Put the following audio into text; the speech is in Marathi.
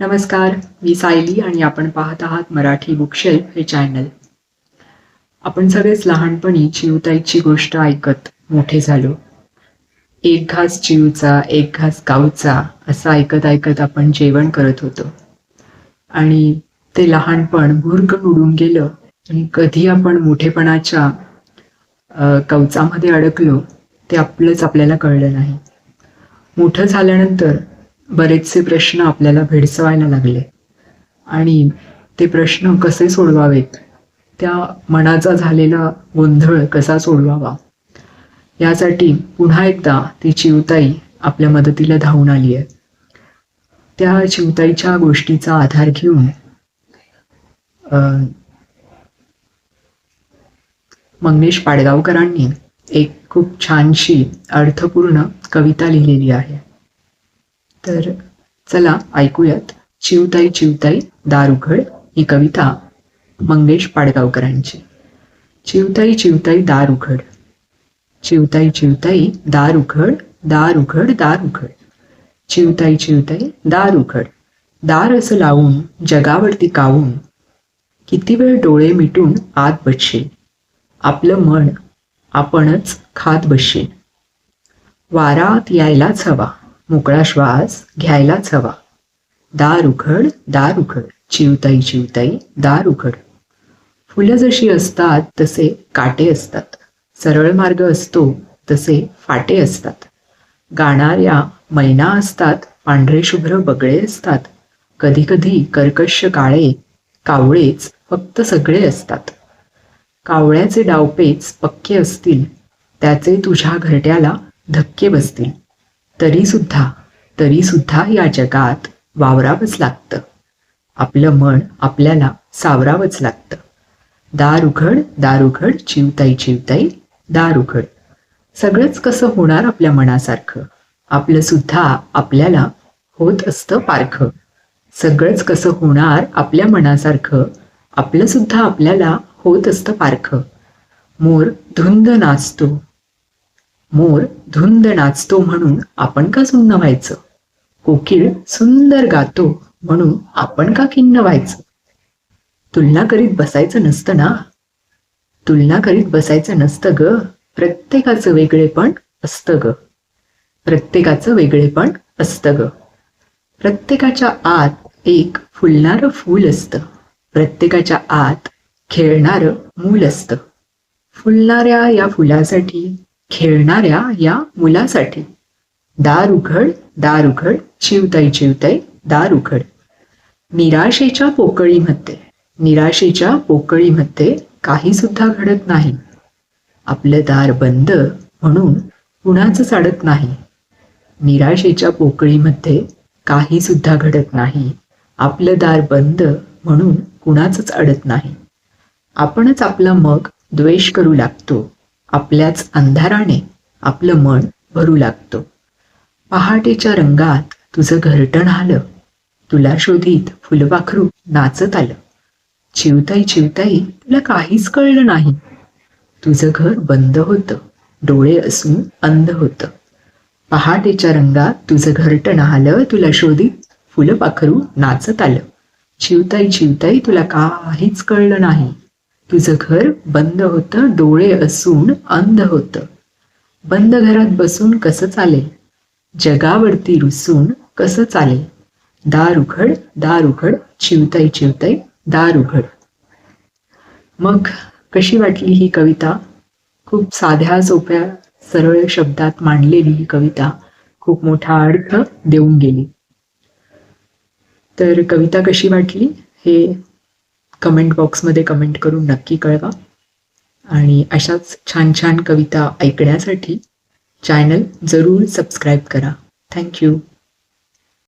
नमस्कार मी सायली आणि आपण पाहत आहात मराठी बुकशेल्फ हे चॅनल. आपण सगळेच लहानपणी चिवताईची गोष्ट ऐकत मोठे झालो. एक घास चिवचा एक घास गावचा असं ऐकत ऐकत आपण जेवण करत होतो. आणि ते लहानपण भुरकन उडून गेलं आणि कधी आपण मोठेपणाच्या कवचामध्ये अडकलो ते आपलंच आपल्याला कळलं नाही. मोठं झाल्यानंतर बरेचसे प्रश्न आपल्याला भेडसवायला लागले. आणि ते प्रश्न कसे सोडवावेत? त्या मनाचा झालेला गोंधळ कसा सोडवावा? यासाठी पुन्हा एकदा ती चिवताई आपल्या मदतीला धावून आली आहे. त्या चिवताईच्या गोष्टीचा आधार घेऊन अं, मंगेश पाडगावकरांनी एक खूप छानशी अर्थपूर्ण कविता लिहिलेली आहे. तर चला ऐकूयात चिवताई चिवताई दार उघड ही कविता मंगेश पाडगावकरांची. चिवताई चिवताई दार उघड चिवताई चिवताई दार उघड दार उघड दार उघड चिवताई चिवताई दार उघड दार असं लावून जगावरती कावून किती वेळ डोळे मिटून आत बसशील. आपलं मन आपणच खात बसशील. वारात यायलाच हवा. मोकळा श्वास घ्यायलाच हवा. दार उघड दार उघड. चिवताई चिवताई दार उघड. फुलं जशी असतात तसे काटे असतात. सरळ मार्ग असतो तसे फाटे असतात. गाणाऱ्या मैना असतात पांढरे शुभ्र बगळे असतात. कधी कधी कर्कश काळे कावळेच फक्त सगळे असतात. कावळ्याचे डावपेच पक्के असतील त्याचे तुझ्या घरट्याला धक्के बसतील. तरी सुद्धा तरी सुद्धा या जगात वावरावंच लागतं. आपलं मन आपल्याला सावरावंच लागतं. दार उघड दार उघड चिवताई चिवताई दार उघड सगळंच कसं होणार आपल्या मनासारखं? आपलं सुद्धा आपल्याला होत असतं पारखं. सगळंच कसं होणार आपल्या मनासारखं? आपलं सुद्धा आपल्याला होत असतं पारखं. मोर धुंद नाचतो. मोर धुंद नाचतो म्हणून आपण का सुन्न व्हायचं? कोकिळ सुंदर गातो म्हणून आपण का खिन्न व्हायचं? तुलना करीत बसायचं नसतं ना? तुलना करीत बसायचं नसतं ग. प्रत्येकाचं वेगळेपण असतं ग. प्रत्येकाचं वेगळेपण असतं ग. प्रत्येकाच्या आत एक फुलणारं फूल असतं. प्रत्येकाच्या आत खेळणारं मूल असतं. फुलणाऱ्या या फुलासाठी खेळणाऱ्या या मुलासाठी. दार उघड दार उघड चिवताई चिवताई दार उघड. निराशेच्या पोकळीमध्ये निराशेच्या पोकळीमध्ये काही सुद्धा घडत नाही. आपलं दार बंद म्हणून कुणाच चाडत नाही. निराशेच्या पोकळीमध्ये काही सुद्धा घडत नाही. आपलं दार बंद म्हणून कुणाचंच अडत नाही. आपणच आपला मग द्वेष करू लागतो. आपल्याच अंधाराने आपलं मन भरू लागतो. पहाटेच्या रंगात तुझं घरटण आलं. तुला शोधित फुलपाखरू नाचत आलं. चिवताई चिवताई तुला काहीच कळलं नाही. तुझं घर बंद होतं. डोळे असून अंध होतं. पहाटेच्या रंगात तुझं घरटण आलं. तुला शोधित फुलपाखरू नाचत आलं. चिवताई चिवताई तुला काहीच कळलं नाही. तुझं घर बंद होतं डोळे असून अंध होतं. बंद घरात बसून कसं चालेल? जगावरती रुसून कसं चालेल? दार उघड दार उघड चिवताई चिवताई दार उघड मग कशी वाटली ही कविता? खूप साध्या सोप्या सरळ शब्दात मांडलेली ही कविता. खूप मोठा अर्थ देऊन गेली. तर कविता कशी वाटली? हे कमेंट बॉक्समध्ये कमेंट करून नक्की कळवा. आणि अशाच छान छान कविता ऐकण्यासाठी चॅनल जरूर सबस्क्राईब करा. थँक्यू